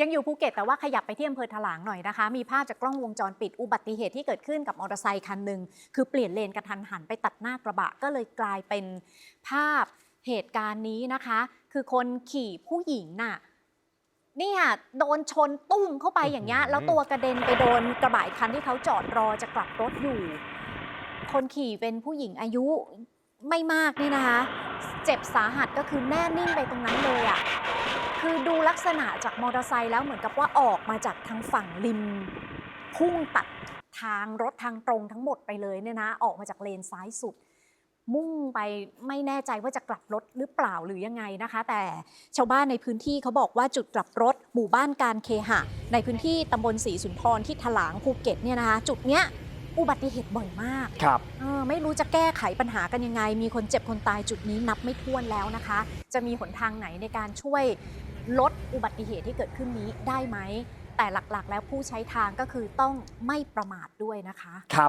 ยังอยู่ภูเก็ตแต่ว่าขยับไปที่อำเภอถลางหน่อยนะคะ มีภาพจากกล้องวงจรปิดอุบัติเหตุที่เกิดขึ้นกับมอเตอร์ไซค์คันหนึ่งคือเปลี่ยนเลนกระทันหันไปตัดหน้ากระบะก็เลยกลายเป็นภาพเหตุการณ์นี้นะคะ คือคนขี่ผู้หญิงน่ะเนี่ยโดนชนตุ้มเข้าไปอย่างเงี้ยแล้วตัวกระเด็นไปโดนกระบะอีกคันที่เขาจอดรอจะกลับรถอยู่ คนขี่เป็นผู้หญิงอายุไม่มากนี่นะคะ เจ็บสาหัสก็คือแน่นิ่งไปตรงนั้นเลยอะ่ะคือดูลักษณะจากมอเตอร์ไซค์แล้วเหมือนกับว่าออกมาจากทางฝั่งริม พุ่งตัดทางรถทางตรงทั้งหมดไปเลยเนี่ยนะ ออกมาจากเลนซ้ายสุด มุ่งไปไม่แน่ใจว่าจะกลับรถหรือเปล่าหรือยังไงนะคะ แต่ชาวบ้านในพื้นที่เขาบอกว่าจุดกลับรถหมู่บ้านการเคหะ ในพื้นที่ตำบลศรีสุนทรที่ถลางภูเก็ตเนี่ยนะคะ จุดเนี้ย อุบัติเหตุบ่อยมากครับเออไม่รู้จะแก้ไขปัญหากันยังไง มีคนเจ็บคนตายจุดนี้นับไม่ถ้วนแล้วนะคะ จะมีหนทางไหนในการช่วยลดอุบัติเหตุที่เกิดขึ้นนี้ได้ไหม แต่หลักๆ แล้วผู้ใช้ทางก็คือต้องไม่ประมาทด้วยนะคะครับ